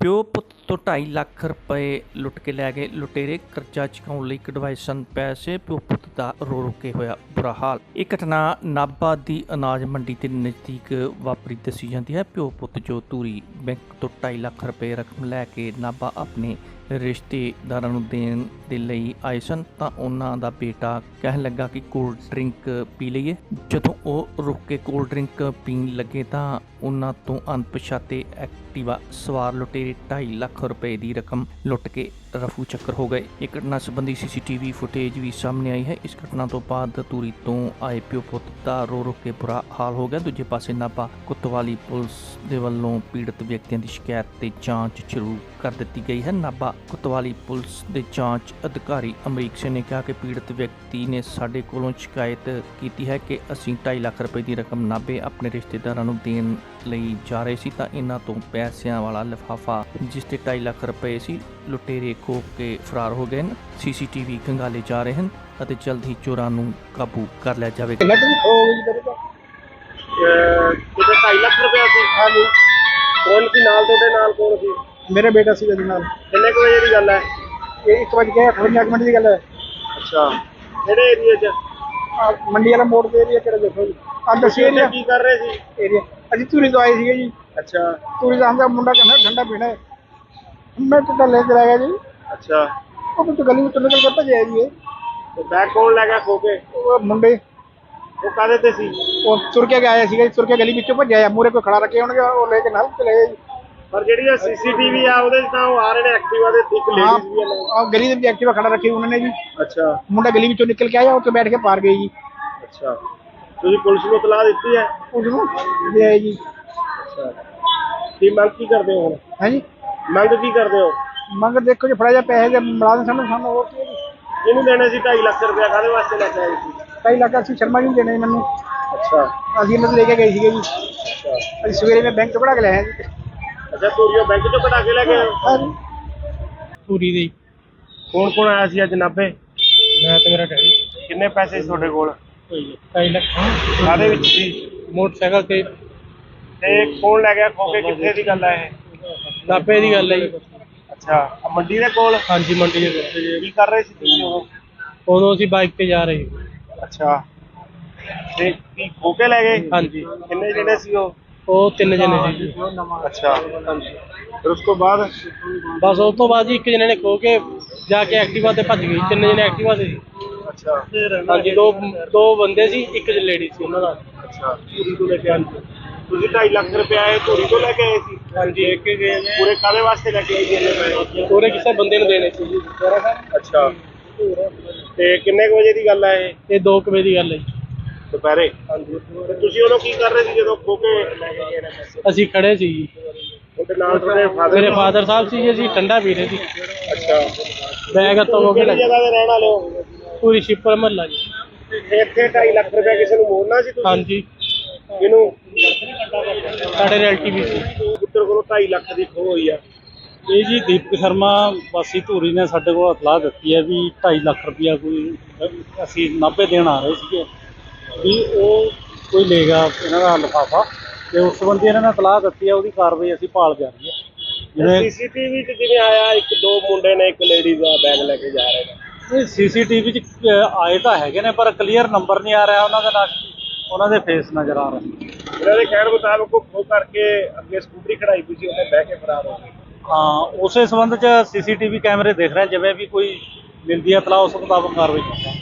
ਪਿਓ ਪੁੱਤ ਤੋਂ 2.5 ਲੱਖ ਰੁਪਏ ਲੁੱਟ ਕੇ ਲੈ ਗਏ। ਲੁਟੇਰੇ ਕਰਜ਼ਾ ਚੁਕਾਉਣ ਲਈ ਕਢਵਾਏ ਸਨ ਪੈਸੇ, ਪਿਓ ਪੁੱਤ ਦਾ ਰੋ ਰੋ ਕੇ ਹੋਇਆ ਬੁਰਾ ਹਾਲ। ਇਹ ਘਟਨਾ ਨਾਭਾ ਦੀ ਅਨਾਜ ਮੰਡੀ ਦੇ ਨਜ਼ਦੀਕ ਵਾਪਰੀ ਦੱਸੀ ਜਾਂਦੀ ਹੈ। ਪਿਓ ਪੁੱਤ ਜੋ ਤੂਰੀ ਬੈਂਕ ਤੋਂ 2.5 ਲੱਖ ਰੁਪਏ ਰਕਮ ਲੈ ਕੇ ਨਾਭਾ ਆਪਣੇ ਰਿਸ਼ਤੇਦਾਰਾਂ ਨੂੰ ਦੇਣ ਦੇ ਲਈ ਆਏ ਸਨ, ਤਾਂ ਉਹਨਾਂ ਦਾ ਬੇਟਾ ਕਹਿਣ ਲੱਗਾ ਕਿ ਕੋਲਡ ਡਰਿੰਕ ਪੀ ਲਈਏ। ਜਦੋਂ ਉਹ ਰੁਕ ਕੇ ਕੋਲਡ ਡਰਿੰਕ ਪੀਣ ਲੱਗੇ ਤਾਂ ਉਹਨਾਂ ਤੋਂ ਅਣਪਛਾਤੇ ਐਕਟਿਵਾ ਸਵਾਰ ਲੁਟੇਰੇ 2.5 ਲੱਖ ਰੁਪਏ ਦੀ ਰਕਮ ਲੁੱਟ ਕੇ ਰਫੂ ਚੱਕਰ ਹੋ ਗਏ। ਇਹ ਘਟਨਾ ਸੰਬੰਧੀ ਸੀਸੀਟੀਵੀ ਫੁਟੇਜ ਵੀ ਸਾਹਮਣੇ ਆਈ ਹੈ। ਇਸ ਘਟਨਾ ਤੋਂ ਬਾਅਦ ਤੂਰੀ ਤੋਂ ਆਏ ਪਿਓ ਪੁੱਤ ਦਾ ਰੋ ਰੋ ਕੇ ਬੁਰਾ ਹਾਲ ਹੋ ਗਿਆ। ਦੂਜੇ ਪਾਸੇ ਨਾਭਾ ਕੁੱਤਵਾਲੀ ਪੁਲਿਸ ਦੇ ਵੱਲੋਂ ਪੀੜਤ ਵਿਅਕਤੀਆਂ ਦੀ ਸ਼ਿਕਾਇਤ ਤੇ ਜਾਂਚ ਸ਼ੁਰੂ ਕਰ ਦਿੱਤੀ ਗਈ ਹੈ। ਨਾਭਾ ਕੁੱਤਵਾਲੀ ਪੁਲਿਸ ਦੇ ਜਾਂਚ ਅਧਿਕਾਰੀ ਅਮਰੀਕ ਸਿੰਘ ਨੇ ਕਿਹਾ ਕਿ ਪੀੜਤ ਵਿਅਕਤੀ ਨੇ ਸਾਡੇ ਕੋਲੋਂ ਸ਼ਿਕਾਇਤ ਕੀਤੀ ਹੈ ਕਿ ਅਸੀਂ 2.5 ਲੱਖ ਰੁਪਏ ਦੀ ਰਕਮ ਨਾਭੇ ਆਪਣੇ ਰਿਸ਼ਤੇਦਾਰਾਂ ਨੂੰ ਦੇਣ ਲਈ ਜਾ ਰਹੇ ਸੀ ਤਾਂ ਇਹਨਾਂ ਤੋਂ ਪੈਸਿਆਂ ਵਾਲਾ ਲਿਫਾਫਾ, ਜਿਸ ਤੇ 2.5 ਲੱਖ ਰੁਪਏ ਸੀ, ਲੁਟੇਰੇ ਖੋਹ ਕੇ ਫਰਾਰ ਹੋ ਗਏ ਹਨ। ਸੀਸੀਟੀਵੀ ਖੰਗਾਲੇ ਜਾ ਰਹੇ ਹਨ ਅਤੇ ਜਲਦ ਹੀ ਚੋਰਾਂ ਨੂੰ ਕਾਬੂ ਕਰ ਲਿਆ ਜਾਵੇਗਾ। ਹੋ ਗਈ ਤੇਰੇ ਕਿਤੇ 2.5 ਲੱਖ ਰੁਪਇਆ ਸੀ। ਹਾਂਜੀ। ਕੌਣ ਸੀ ਨਾਲ? ਤੁਹਾਡੇ ਨਾਲ ਕੌਣ ਸੀ? ਮੇਰੇ ਬੇਟਾ ਸੀ ਉਹਦੇ ਨਾਲ। ਕਿੰਨੇ ਕੁ ਵਜੇ ਦੀ ਗੱਲ ਹੈ? ਇਹ ਇੱਕ ਵਜੇ ਗਿਆ 58 ਮਿੰਟ ਦੀ ਗੱਲ ਹੈ। ਅੱਛਾ। ਕਿਹੜੇ ਏਰੀਆ 'ਚ? ਆਹ ਮੰਡੀ ਵਾਲਾ ਮੋੜ ਦੇ ਏਰੀਆ ਕਿਹੜਾ ਦੇਖੋ ਜੀ? ਆ ਦੱਸੀ ਉੱਥੇ ਏਰੀਆ ਕੀ ਕਰ ਰਹੇ ਸੀ? ਏਰੀਆ ਅਸੀਂ ਤੂਰੀ ਤੋਂ ਆਏ ਸੀਗੇ ਜੀ। ਅੱਛਾ। ਤੂਰੀ ਦਾ ਮੁੰਡਾ ਕਹਿੰਦਾ ਠੰਡਾ ਪੀਣਾ ਹੈ। ਮੈਂ ਤਾਂ ਲੈ ਕੇ ਆਇਆ ਜੀ। ਅੱਛਾ। ਉਹ ਤਾਂ ਗਲੀ ਵਿੱਚੋਂ ਨਿਕਲ ਕੇ ਭੱਜਿਆ ਜੀ ਇਹ। ਤੇ ਬੈਗ ਕੌਣ ਲੈ ਗਿਆ ਖੋ ਕੇ? ਉਹ ਮੁੰਡੇ। ਉਹ ਕਾਹਦੇ ਤੇ ਸੀ? ਉਹ ਤੁਰ ਕੇ ਆਇਆ ਸੀਗਾ ਜੀ ਤੁਰ ਕੇ ਗਲੀ ਵਿੱਚੋਂ ਭੱਜਿਆ ਮੂਰੇ ਕੋਈ ਖੜਾ ਰੱਖੇ ਹੋਣਗੇ ਉਹ ਲੈ ਕੇ ਨਾਲ ਚਲੇ ਗਏ ਜੀ। ਪਰ ਜਿਹੜੀ ਇਹ ਸੀਸੀਟੀਵੀ ਆ ਉਹਦੇ 'ਚ ਤਾਂ ਉਹ ਆ ਰਹੇ ਨੇ ਐਕਟਿਵਾ ਦੇ ਇੱਕ ਹਾਂ ਲੇਡੀਜ਼ ਵੀ ਆ ਨਾਲ। ਆਹ ਗਲੀ ਦੇ ਵਿੱਚ ਐਕਟਿਵਾ ਖੜਾ ਰੱਖੀ ਉਹਨਾਂ ਨੇ ਜੀ। ਅੱਛਾ। ਮੁੰਡਾ ਗਲੀ ਵਿੱਚੋਂ ਨਿਕਲ ਕੇ ਆਇਆ ਉੱਥੇ ਬੈਠ ਕੇ ਪਾਰ ਗਏ ਜੀ। ਅੱਛਾ। ਤੁਸੀਂ ਪੁਲਿਸ ਨੂੰ ਇਤਲਾਹ ਦਿੱਤੀ ਹੈ? ਉਸ ਨੂੰ ਆਏ ਜੀ। ਅੱਛਾ। ਕੀ ਮੰਗ ਕੀ ਕਰਦੇ ਹੋ ਹੁਣ? ਹਾਂਜੀ ਮੰਗ ਕੀ ਕਰਦੇ ਹੋ? ਮੰਗ ਦੇਖੋ ਜੀ ਫੜਾ ਜਾ ਪੈਸੇ ਦੇ ਮੁਲਾਜ਼ਮ ਸਾਨੂੰ ਸਾਨੂੰ ਹੋਰ ਕੀ ਹੈ ਜੀ? ਇਹਨੂੰ ਦੇਣੇ ਸੀ 2.5 ਲੱਖ ਰੁਪਇਆ ਕਾਹਦੇ ਵਾਸਤੇ ਲੈ ਕੇ ਆਏ ਸੀ? ਢਾਈ ਲੱਖ ਅਸੀਂ ਸ਼ਰਮਾ ਜੀ ਨੂੰ ਦੇਣੇ ਮੈਨੂੰ। ਅੱਛਾ। ਅਸੀਂ ਇਹਨਾਂ ਤੋਂ ਲੈ ਕੇ ਗਏ ਸੀਗੇ ਜੀ। ਅੱਛਾ। ਅਸੀਂ ਸਵੇਰੇ ਮੈਂ ਬੈਂਕ ਤੋਂ ਕਢਾ ਕੇ ਲਿਆਇਆ ਜੀ। ਅੱਛਾ ਤੋਰੀਓ ਬੈਂਕ ਚੋਂ ਕਢਾ ਕੇ ਲੈ ਹੋ? ਹਾਂਜੀ ਪੂਰੀ ਦੀ। ਕੌਣ ਕੌਣ ਆਇਆ ਸੀ ਅੱਜ ਨਾਭੇ? ਮੈਂ ਤੇ ਮੇਰਾ ਡੈਡੀ। ਕਿੰਨੇ ਪੈਸੇ ਸੀ ਤੁਹਾਡੇ ਕੋਲ? ਹੋਈ 2 ਲੱਖ ਕਾਹਦੇ ਵਿੱਚ ਸੀ? ਮੋਟਰਸਾਈਕਲ ਤੇ। ਤੇ ਕੌਣ ਲੈ ਗਿਆ? ਖੋ ਕੇ ਕਿੱਥੇ ਦੀ ਗੱਲ ਹੈ ਇਹ? ਨਾਪੇ ਦੀ ਗੱਲ ਹੈ ਜੀ। ਅੱਛਾ ਮੰਡੀ ਦੇ ਕੋਲ? ਹਾਂਜੀ ਮੰਡੀ ਦੇ ਵਿੱਚ ਕੀ ਕਰ ਰਹੇ ਸੀ ਤੁਸੀਂ ਉਹ ਉਦੋਂ ਅਸੀਂ ਬਾਈਕ ਤੇ ਜਾ ਰਹੇ ਸੀ। ਅੱਛਾ। ਤੇ ਕੀ ਖੋ ਕੇ ਲੈ ਗਏ? ਹਾਂਜੀ। ਕਿੰਨੇ ਜਿਹੜੇ ਸੀ ਉਹ? ਉਹ ਤਿੰਨ ਜਣੇ ਸੀ। ਅੱਛਾ। ਫਿਰ ਉਸ ਤੋਂ ਬਾਅਦ? ਬਸ ਉਸ ਤੋਂ ਬਾਅਦ ਜੀ ਇੱਕ ਜਣੇ ਨੇ ਖੋ ਕੇ ਜਾ ਕੇ ਐਕਟਿਵਾ ਤੇ ਭੱਜ ਗਈ ਤਿੰਨ ਜਣੇ ਐਕਟਿਵਾ ਤੇ ਸੀ। ਅੱਛਾ। ਹਾਂਜੀ ਦੋ ਦੋ ਬੰਦੇ ਸੀ ਇੱਕ ਲੇਡੀ ਸੀ ਉਹਨਾਂ ਦਾ। ਅੱਛਾ। ਤੋਂ ਲੈ ਕੇ ਆਏ ਤੁਸੀਂ 2.5 ਲੱਖ ਰੁਪਏ ਆਏ ਧੂਰੀ ਤੋਂ ਲੈ ਕੇ ਆਏ ਸੀ? ਹਾਂਜੀ। ਇੱਕ ਗਏ ਨੇ। ਪੂਰੇ ਕਾਹਦੇ ਵਾਸਤੇ ਲੈ ਕੇ ਆਏ ਜੀ ਪੂਰੇ ਕਿਸੇ ਬੰਦੇ ਨੂੰ ਦੇਣੇ ਸੀ ਜੀ। ਅੱਛਾ। ਤੇ ਕਿੰਨੇ ਕੁ ਵਜੇ ਦੀ ਗੱਲ ਹੈ ਇਹ? ਇਹ 2 ਵਜੇ ਦੀ ਗੱਲ ਹੈ ਜੀ। ਦੁਪਹਿਰੇ? ਤੇ ਤੁਸੀਂ ਉਦੋਂ ਕੀ ਕਰ ਰਹੇ ਸੀ ਜਦੋਂ ਖੋ ਕੇ ਲੈ ਕੇ ਗਏ ਨੇ ਪੈਸੇ ਅਸੀਂ ਖੜੇ ਸੀ ਜੀ। ਨਾਲ ਤੁਹਾਡੇ ਫਾਦਰ ਮੇਰੇ ਫਾਦਰ ਸਾਹਿਬ ਸੀ ਜੀ ਅਸੀਂ ਠੰਡਾ ਪੀ ਰਹੇ ਸੀ। ਅੱਛਾ। ਬੈਗ ਹੱਥੋਂ ਹੋ ਕੇ ਕਿਹੜੀ ਜਗ੍ਹਾ ਤੇ ਰਹਿਣ ਵਾਲੇ ਹੋ? ਪੂਰੀ ਸ਼ਿਪਰ ਮਹੱਲਾ ਜੀ। ਇੱਥੇ 2.5 ਲੱਖ ਰੁਪਏ ਕਿਸੇ ਨੂੰ ਮੋੜਨਾ ਸੀ ਤੁਸੀਂ? ਹਾਂਜੀ। ਇਹਨੂੰ ਸਾਡੇ ਰਿਲੇਟਿਵ ਸੀ। ਪੁੱਤਰ ਕੋਲੋਂ 2.5 ਲੱਖ ਦੀ ਖੋ ਹੋਈ ਆ। ਇਹ ਜੀ ਦੀਪਕ ਸ਼ਰਮਾ ਵਾਸੀ ਧੂਰੀ ਨੇ ਸਾਡੇ ਕੋਲ ਇਤਲਾਹ ਦਿੱਤੀ ਹੈ ਵੀ 2.5 ਲੱਖ ਰੁਪਇਆ ਕੋਈ ਅਸੀਂ ਨਾਭੇ ਦੇਣ ਆ ਰਹੇ ਸੀਗੇ ਵੀ ਉਹ ਕੋਈ ਲੈ ਗਿਆ ਇਹਨਾਂ ਦਾ ਲਿਫਾਫਾ ਤੇ ਉਸ ਸੰਬੰਧੀ ਇਹਨਾਂ ਨੇ ਇਤਲਾਹ ਦਿੱਤੀ ਹੈ ਉਹਦੀ ਕਾਰਵਾਈ ਅਸੀਂ ਭਾਲ ਜਾਰੀ ਹੈ। ਜਿਵੇਂ ਸੀਸੀਟੀਵੀ 'ਚ ਜਿਵੇਂ ਆਇਆ ਇੱਕ ਦੋ ਮੁੰਡੇ ਨੇ ਇੱਕ ਲੇਡੀ ਦਾ ਬੈਗ ਲੈ ਕੇ ਜਾ ਰਹੇ ਨੇ। ਇਹ ਸੀਸੀਟੀਵੀ 'ਚ ਆਏ ਤਾਂ ਹੈਗੇ ਨੇ ਪਰ ਕਲੀਅਰ ਨੰਬਰ ਨਹੀਂ ਆ ਰਿਹਾ ਉਹਨਾਂ ਦੇ ਨਾਲ ਉਹਨਾਂ ਦੇ ਫੇਸ ਨਜ਼ਰ ਆ ਰਹੇ ਨੇ। ਇਹਨਾਂ ਦੇ ਕਹਿਣ ਮੁਤਾਬਕ ਉਹ ਖੋ ਕਰਕੇ ਅੱਗੇ ਸਕੂਟਰੀ ਖੜਾਈ ਪਈ ਸੀ, ਉਹਨੇ ਬਹਿ ਕੇ ਫਰਾਰ ਹੋ ਗਏ। ਹਾਂ, ਉਸੇ ਸੰਬੰਧ 'ਚ ਸੀਸੀਟੀਵੀ ਕੈਮਰੇ ਦੇਖ ਰਹੇ ਜਿਵੇਂ ਵੀ ਕੋਈ ਮਿਲਦੀ ਹੈ ਇਤਲਾਹ ਉਸ ਮੁਤਾਬਕ ਕਾਰਵਾਈ ਕਰਾਂਗੇ